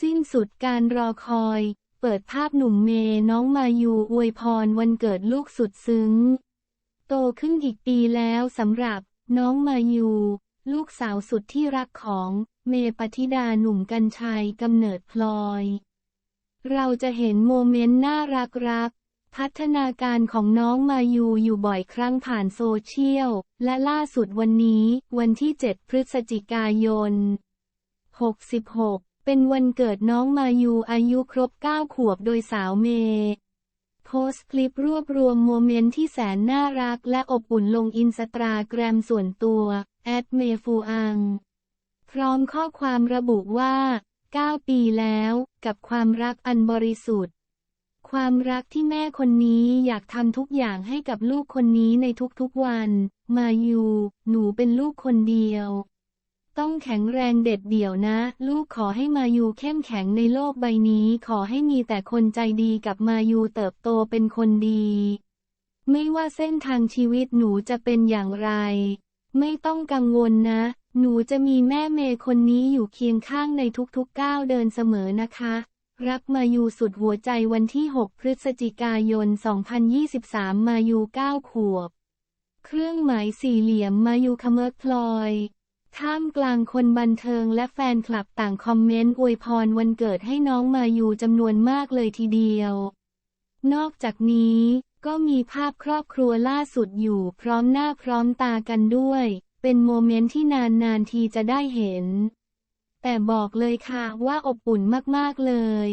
สิ้นสุดการรอคอย เปิดภาพหนุ่มเมย์น้องมายูอวยพรวันเกิดลูกสุดซึ้ง โตขึ้นอีกปีแล้วสำหรับน้องมายูลูกสาวสุดที่รักของเมปฏิดาหนุ่มกัญชัยกำเนิดพลอย เราจะเห็นโมเมนต์น่ารักรัก พัฒนาการของน้องมายูอยู่บ่อยครั้งผ่านโซเชียล และล่าสุดวันนี้วันที่ 7 พฤศจิกายน 66 เป็นวันเกิดน้องมายูอายุครบ 9 ขวบโดยสาวเมย์โพสต์คลิปรวบรวมโมเมนต์ที่แสนน่ารักและอบอุ่นลงอินสตาแกรมส่วนตัวแอดเมฟูอัง พร้อมข้อความระบุว่า 9 ปีแล้วกับความรักอันบริสุทธิ์ ความรักที่แม่คนนี้อยากทำทุกอย่างให้กับลูกคนนี้ในทุกๆวัน มายูหนูเป็นลูกคนเดียว ต้องแข็งแรงเด็ดเดี่ยวนะ ลูกขอให้มายูเข้มแข็งในโลกใบนี้ ขอให้มีแต่คนใจดีกับมายูเติบโตเป็นคนดี ไม่ว่าเส้นทางชีวิตหนูจะเป็นอย่างไร ไม่ต้องกังวลนะ หนูจะมีแม่เมย์คนนี้อยู่เคียงข้างในทุกๆก้าวเดินเสมอนะคะ รักมายูสุดหัวใจวันที่ 6 พฤศจิกายน 2023 มายู9ขวบ เครื่องหมายสี่เหลี่ยมมายูคเมิร์พลอย ท่ามกลางคนบันเทิงและแฟนคลับต่างคอมเมนต์อวยพรวันเกิดให้น้องมายูจำนวนมากเลยทีเดียว นอกจากนี้ก็มีภาพครอบครัวล่าสุดอยู่พร้อมหน้าพร้อมตากันด้วย เป็นโมเมนต์ที่นานๆทีจะได้เห็น แต่บอกเลยค่ะว่าอบอุ่นมากๆเลย